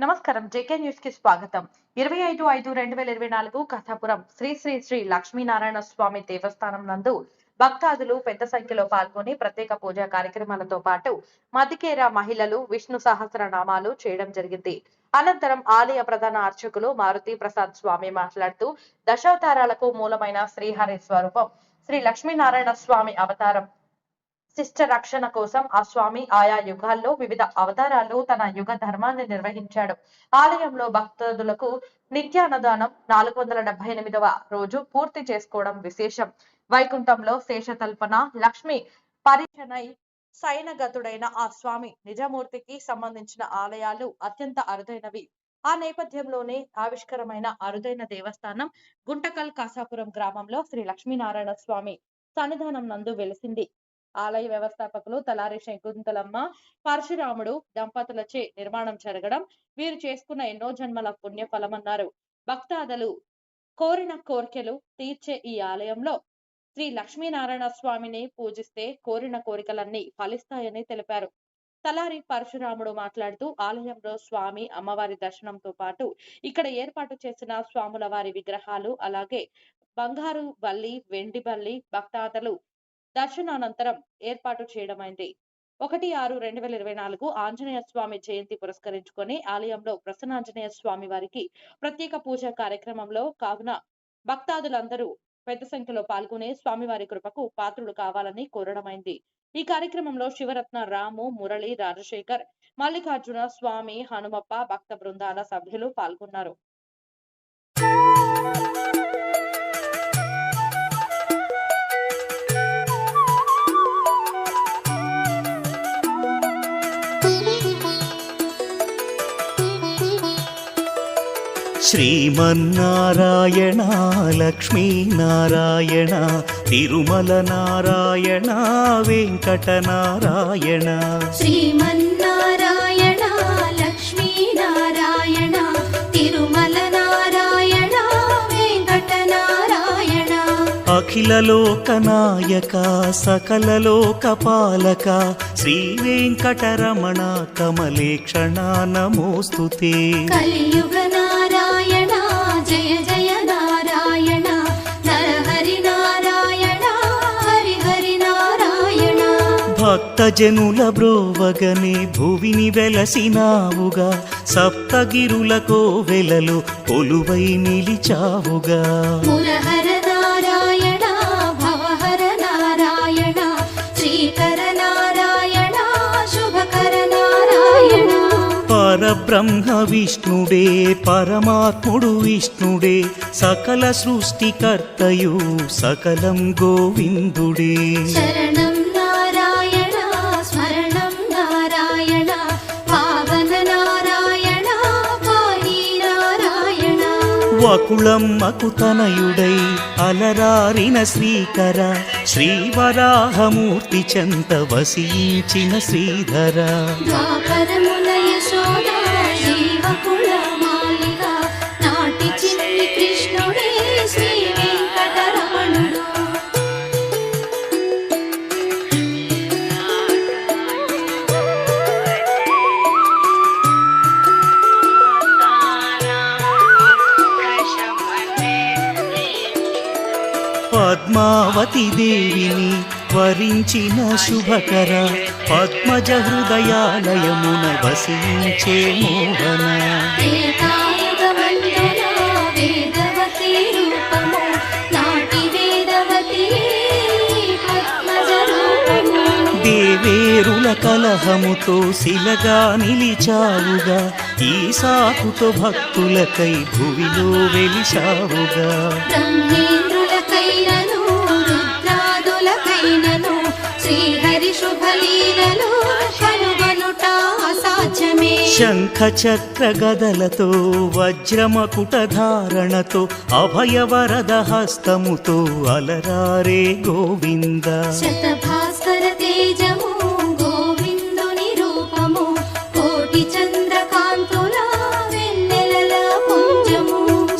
నమస్కారం. జేకే న్యూస్కి స్వాగతం. ఇరవై ఐదు ఐదు రెండు వేల ఇరవై నాలుగు కథాపురం శ్రీ శ్రీ శ్రీ లక్ష్మీనారాయణ స్వామి దేవస్థానం నందు భక్తాదులు పెద్ద సంఖ్యలో పాల్గొని ప్రత్యేక పూజా కార్యక్రమాలతో పాటు మధికేర మహిళలు విష్ణు సహస్రనామాలు చేయడం జరిగింది. అనంతరం ఆలయ ప్రధాన అర్చకులు మారుతి ప్రసాద్ స్వామి మాట్లాడుతూ దశావతారాలకు మూలమైన శ్రీహరి స్వరూపం శ్రీ లక్ష్మీనారాయణ స్వామి అవతారం శిష్ట రక్షణ కోసం ఆ స్వామి ఆయా యుగాల్లో వివిధ అవతారాలు తన యుగ ధర్మాన్ని నిర్వహించాడు. ఆలయంలో భక్తులకు నిత్యాన్నదానం నాలుగు వందల డెబ్బై ఎనిమిదవ రోజు పూర్తి చేసుకోవడం విశేషం. వైకుంఠంలో శేషతల్పన లక్ష్మి పరిచనై సైనగతుడైన ఆ స్వామి నిజమూర్తికి సంబంధించిన ఆలయాలు అత్యంత అరుదైనవి. ఆ నేపథ్యంలోనే ఆవిష్కరమైన అరుదైన దేవస్థానం గుంటకల్ కాసాపురం గ్రామంలో శ్రీ లక్ష్మీనారాయణ స్వామి సన్నిధానం నందు వెలిసింది. ఆలయ వ్యవస్థాపకులు తలారి శంకుంతలమ్మ పరశురాముడు దంపతులచే నిర్మాణం జరగడం వీరు చేసుకున్న ఎన్నో జన్మల పుణ్య ఫలమన్నారు. భక్తాదులు కోరిన కోరికలు తీర్చే ఈ ఆలయంలో శ్రీ లక్ష్మీనారాయణ స్వామిని పూజిస్తే కోరిన కోరికలన్నీ ఫలిస్తాయని తెలిపారు. తలారి పరశురాముడు మాట్లాడుతూ ఆలయంలో స్వామి అమ్మవారి దర్శనంతో పాటు ఇక్కడ ఏర్పాటు చేసిన స్వాముల వారి విగ్రహాలు అలాగే బంగారు బల్లి వెండి బల్లి భక్తాదులు దర్శనానంతరం ఏర్పాటు చేయడమైంది. ఒకటి ఆరు రెండు వేల ఇరవై నాలుగు ఆంజనేయ స్వామి జయంతి పురస్కరించుకొని ఆలయంలో ప్రసన్నాంజనేయ స్వామి వారికి ప్రత్యేక పూజ కార్యక్రమంలో కావున భక్తాదులందరూ పెద్ద సంఖ్యలో పాల్గొనే స్వామివారి కృపకు పాత్రులు కావాలని కోరడమైంది. ఈ కార్యక్రమంలో శివరత్న రాము మురళి రాజశేఖర్ మల్లికార్జున స్వామి హనుమప్ప భక్త బృందాల సభ్యులు పాల్గొన్నారు. శ్రీమన్నారాయణ లక్ష్మీనారాయణ తిరుమల నారాయణ వెంకటనారాయణ శ్రీమన్నారాయణ లక్ష్మీనారాయణ తిరుమల నారాయణ వెంకటనారాయణ అఖిల లోకనాయక సకల లోకపాలక శ్రీ వెంకటరమణ కమలేక్షణ నమోస్తుతే కలియుగ భక్తజనుల బ్రోవగనే భువిని వెలసినావుగా సప్తగిరులకో వెలలో కొలువై నిలిచావుగా. మురహర నారాయణ భవహర నారాయణ శ్రీకర నారాయణ శుభకర నారాయణ. పరబ్రహ్మ విష్ణుడే పరమాత్ముడు విష్ణుడే సకల సృష్టికర్తయు సకలం గోవిందుడే. శరణం వకుళమ్మకు తనయుడై అలరారిన శ్రీకర శ్రీవరాహమూర్తి చెంత వసించిన శ్రీధర. పద్మావతి దేవిని వరించిన శుభకర పద్మజ హృదయాలయమున వసించే మోహన. దేవేరుల కలహముతో శిలగా నిలిచావుగా ఈ సాకుతో భక్తులకై భువిలో వెలిశావుగా. బ్రహ్మేంద్రులకైనను శుభలీలలు కనుగొనుట అసాధ్యమే. శంఖ చక్ర గదలతో వజ్రమకుట ధారణతో అభయవరద హస్తముతో అలరారే గోవింద. శతభాస్కర తేజము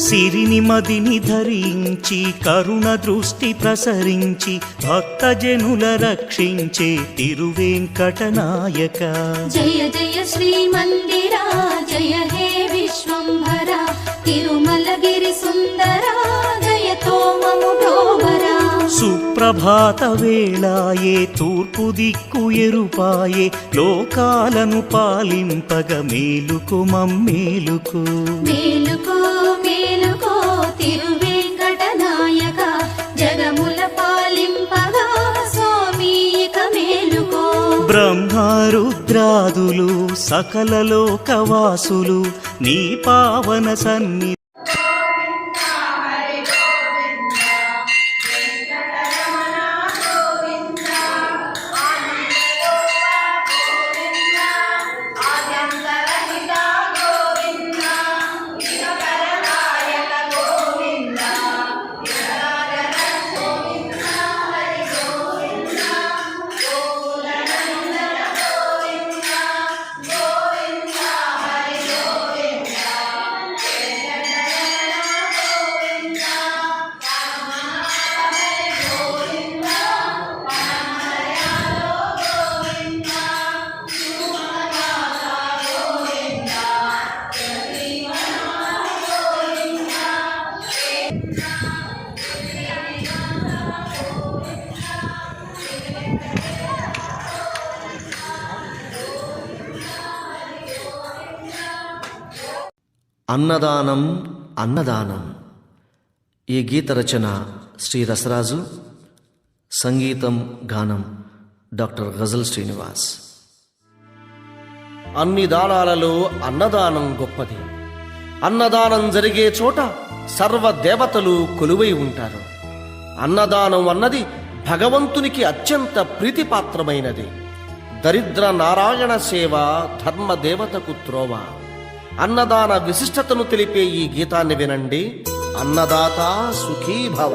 సిరిని మదిని ధరించి కరుణ దృష్టి ప్రసరించి భక్తజనుల రక్షించే తిరువేంకటనాయక. జయ జయ శ్రీ మందిరా జయ హే విశ్వంభరా తిరుమల గిరి సుందర జయతో సుప్రభాత వేళాయే తూర్పు దిక్కు ఎరుపాయే లోకాలను పాలింపగ మేలుకు మమ్మేలుకు. మేలుకు రుద్రాదులు సకల లోకవాసులు నీ పావన సన్ని అన్నదానం అన్నదానం. ఈ గీత రచన శ్రీ రసరాజు సంగీతం గానం డాక్టర్ గజల్ శ్రీనివాస్. అన్ని దానాలలో అన్నదానం గొప్పది. అన్నదానం జరిగే చోట సర్వ దేవతలు కొలువై ఉంటారు. అన్నదానం అన్నది భగవంతునికి అత్యంత ప్రీతిపాత్రమైనది. దరిద్ర నారాయణ సేవ ధర్మదేవతకు త్రోవ. అన్నదాన విశిష్టతను తెలిపే ఈ గీతాన్ని వినండి. అన్నదాత సుఖీభవ.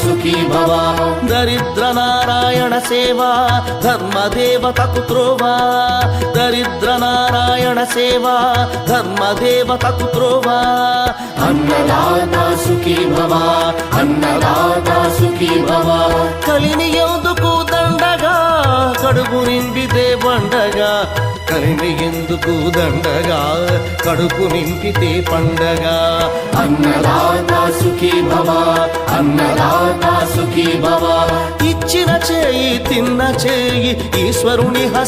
సుఖీ భవ దరిద్ర నారాయణ సేవ ధర్మ దేవతకు త్రోవా దరిద్ర నారాయణ సేవ ధర్మ దేవతకు త్రోవా అన్నదాత సుఖీ భవ అన్నదాత సుఖీ భవ। కలిని ఎందుకు ఎందుకు దండగా కడుపు నింపితే పండగ. అన్నదాత సుఖీ భవ అన్నదాత సుఖీ భవ. ఇచ్చిన చేయి తిన్న చేయి ఈశ్వరుని హస్త